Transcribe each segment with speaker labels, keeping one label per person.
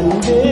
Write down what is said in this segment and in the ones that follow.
Speaker 1: அன்பே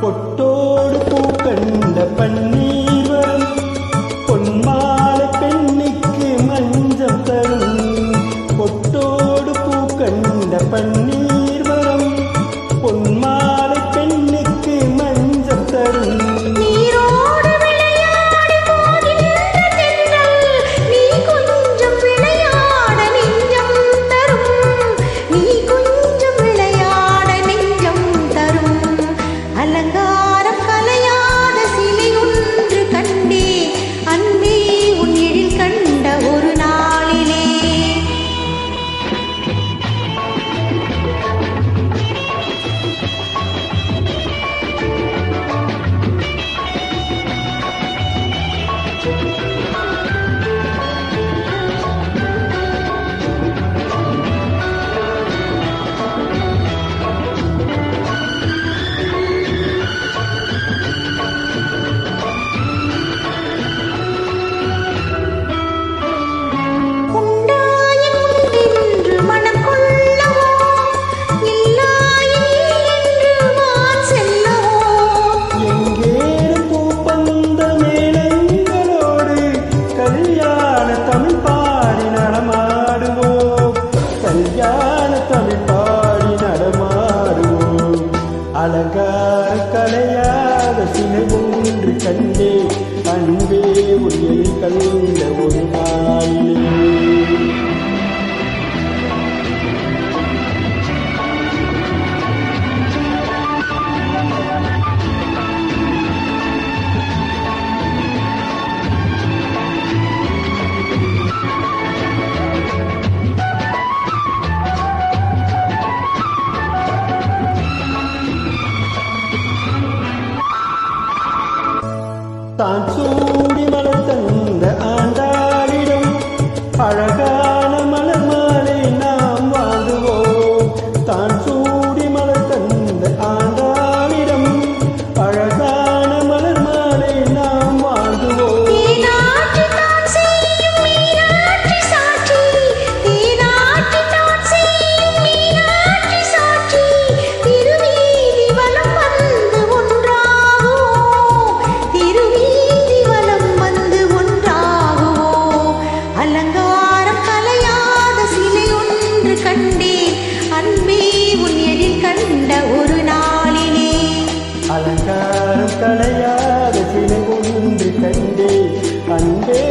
Speaker 1: பொட்டோடு
Speaker 2: பூ கண்ட
Speaker 1: பண்ணி அலங்கார கலையாக சிலை ஒன்று கண்டே அன்பே உயிரை கண்ட ஒரு நாள். தான் சூடி மலர் தந்த ஆண்டாளிடம்
Speaker 2: அழகா கண்டே